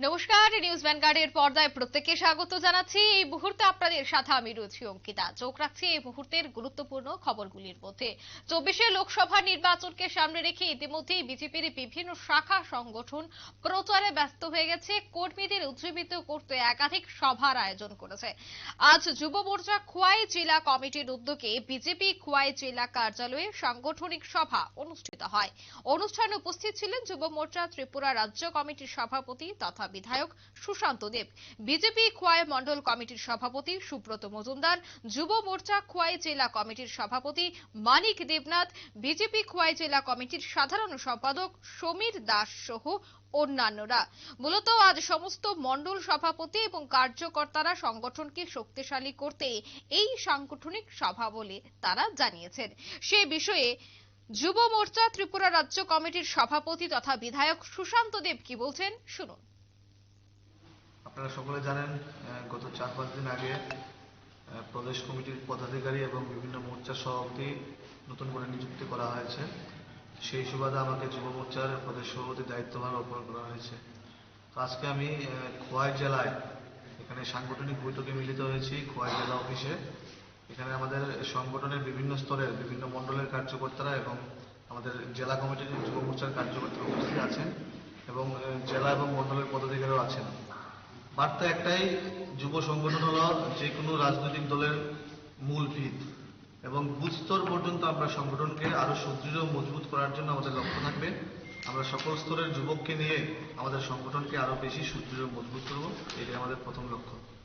নমস্কার, নিউজ ভ্যানগার্ডের পর্দায় প্রত্যেককে স্বাগত জানাচ্ছি। এই মুহূর্তে আপনাদের সাথে আমি রয়েছি অঙ্কিতা। চোখ রাখছি এই মুহূর্তের গুরুত্বপূর্ণ খবরগুলির মধ্যে। চব্বিশে লোকসভা নির্বাচনকে সামনে রেখে ইতিমধ্যেই বিজেপির বিভিন্ন শাখা সংগঠন প্রচারে ব্যস্ত হয়ে গেছে। কর্মীদের উজ্জীবিত করতে একাধিক সভার আয়োজন করেছে। আজ যুব মোর্চা খোয়াই জেলা কমিটির উদ্যোগে বিজেপি খোয়াই জেলা কার্যালয়ে সাংগঠনিক সভা অনুষ্ঠিত হয়। অনুষ্ঠানে উপস্থিত ছিলেন যুব মোর্চা ত্রিপুরা রাজ্য কমিটির সভাপতি তথা বিধায়ক সুশান্ত দেব। বিজেপি খোয়াই মণ্ডল কমিটির সভাপতি সুব্রত মজুমদার, যুব মোর্চা খোয়াই জেলা কমিটির সভাপতি মানিক দেবনাথ, বিজেপি খোয়াই জেলা কমিটির সাধারণ সম্পাদক সমীর দাস সহ অন্যান্যরা। মূলত আজ সমস্ত মণ্ডল সভাপতি এবং কার্যকর্তারা সংগঠনকে শক্তিশালী করতে এই সাংগঠনিক সভা বলে তারা জানিয়েছেন। সে বিষয়ে যুব মোর্চা ত্রিপুরা রাজ্য কমিটির সভাপতি তথা বিধায়ক সুশান্ত দেব কি বলছেন, শুনুন। আপনারা সকলে জানেন গত চার পাঁচ দিন আগে প্রদেশ কমিটির পদাধিকারী এবং বিভিন্ন মোর্চার সভাপতি নতুন করে নিযুক্তি করা হয়েছে। সেই সুবাদে আমাকে যুব মোর্চার প্রদেশ সভাপতির দায়িত্বভার অর্পণ করা হয়েছে। তো আজকে আমি খোয়াই জেলায়, এখানে সাংগঠনিক বৈঠকে মিলিত হয়েছি খোয়াই জেলা অফিসে। এখানে আমাদের সংগঠনের বিভিন্ন স্তরের, বিভিন্ন মণ্ডলের কার্যকর্তারা এবং আমাদের জেলা কমিটির যুব মোর্চার কার্যকর্তারা উপস্থিত আছেন এবং জেলা এবং মণ্ডলের পদাধিকারীও আছেন। বার্তা একটাই, যুব সংগঠন হল যে কোনো রাজনৈতিক দলের মূল ভিত। এবং বুথস্তর পর্যন্ত আমরা সংগঠনকে আরও সুদৃঢ় মজবুত করার জন্য আমাদের লক্ষ্য থাকবে। আমরা সকল স্তরের যুবককে নিয়ে আমাদের সংগঠনকে আরও বেশি সুদৃঢ় মজবুত করব। এটাই আমাদের প্রথম লক্ষ্য।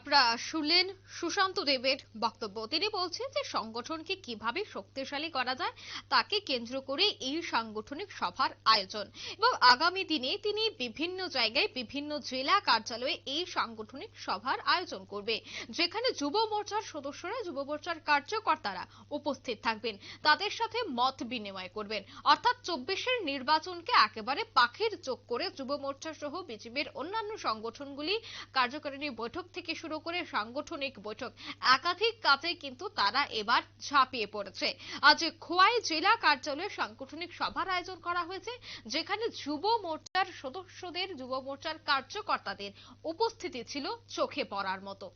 আপনারা শুনলেন সুশান্ত দেবের বক্তব্য। তিনি বলছেন যে সংগঠনকে কীভাবে শক্তিশালী করা যায়, তাকে কেন্দ্র করে এই সাংগঠনিক সভার আয়োজন। এবং আগামী দিনে তিনি বিভিন্ন জায়গায় বিভিন্ন জেলা কার্যালয়ে এই সাংগঠনিক সভার আয়োজন করবে, যেখানে যুব মোর্চার সদস্যরা, যুব মোর্চার কার্যকর্তারা উপস্থিত থাকবেন। তাদের সাথে মত বিনিময় করবেন। অর্থাৎ চব্বিশের নির্বাচনকে একেবারে পাখির চোখ করে যুব মোর্চা সহ বিজেপির অন্যান্য সংগঠনগুলি কার্যকারিণী বৈঠক থেকে শুরু করে সাংগঠনিক বৈঠক। একাধিক কাজে কিন্তু তারা এবার ঝাঁপিয়ে পড়েছে। আজ খোয়াই জেলা কার্যালয়ে সাংগঠনিক সভার আয়োজন করা হয়েছে, যেখানে যুব মোর্চার সদস্যদের, যুব মোর্চার কার্যকর্তাদের উপস্থিতি ছিল চোখে পড়ার মতো।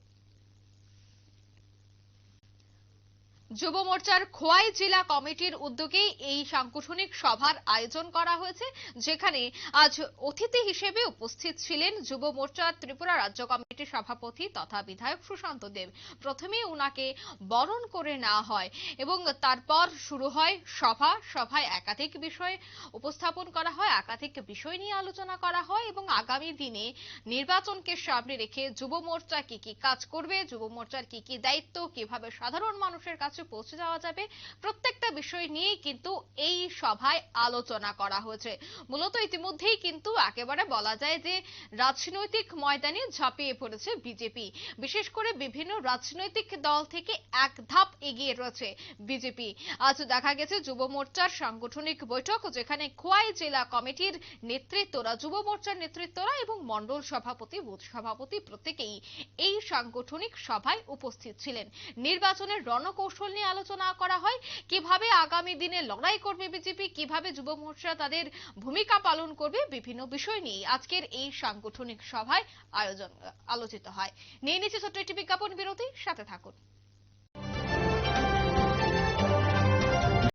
যুব মোর্চার খোয়াই জেলা কমিটির উদ্যোগে এই সাংগঠনিক সভার আয়োজন করা হয়েছে, যেখানে আজ অতিথি হিসেবে উপস্থিত ছিলেন যুব মোর্চার ত্রিপুরা রাজ্য কমিটির সভাপতি তথা বিধায়ক সুশান্ত দেব। প্রথমে উনাকে বরণ করে নেওয়া হয় এবং তারপর শুরু হয় সভা। সভায় একাধিক বিষয় উপস্থাপন করা হয়, একাধিক বিষয় নিয়ে আলোচনা করা হয় এবং আগামী দিনে নির্বাচনকে সামনে রেখে যুব মোর্চা কি কি কাজ করবে, যুব মোর্চার কি কি দায়িত্ব, কীভাবে সাধারণ মানুষের কাছে পৌঁছে যাওয়া যাবে। প্রত্যেকটা বিষয় নিয়েই কিন্তু এই সভায় আলোচনা করা হয়েছে। মূলত ইতিমধ্যেই কিন্তু একেবারে বলা যায় যে রাজনৈতিক ময়দানে ঝাঁপিয়ে পড়েছে বিজেপি। বিশেষ করে বিভিন্ন রাজনৈতিক দল থেকে এক ধাপ এগিয়ে রয়েছে বিজেপি। আজ দেখা গেছে যুব মোর্চার সাংগঠনিক বৈঠক, যেখানে খোয়াই জেলা কমিটির নেতৃত্বরা, যুব মোর্চার নেতৃত্বরা এবং মন্ডল সভাপতি, বুথ সভাপতি প্রত্যেকেই এই সাংগঠনিক সভায় উপস্থিত ছিলেন। নির্বাচনের রণকৌশল নিয়ে আলোচনা করা হয়। কীভাবে আগামী দিনে লড়াই করবে বিজেপি? কীভাবে যুব মোর্চা তাদের ভূমিকা পালন করবে? বিভিন্ন বিষয় নিয়ে আজকের এই সাংগঠনিক সভায় আয়োজন, আলোচিত হয়। নিয়ে নিচ্ছে ছোট্ট একটি বিজ্ঞাপন বিরতি, সাথে থাকুন।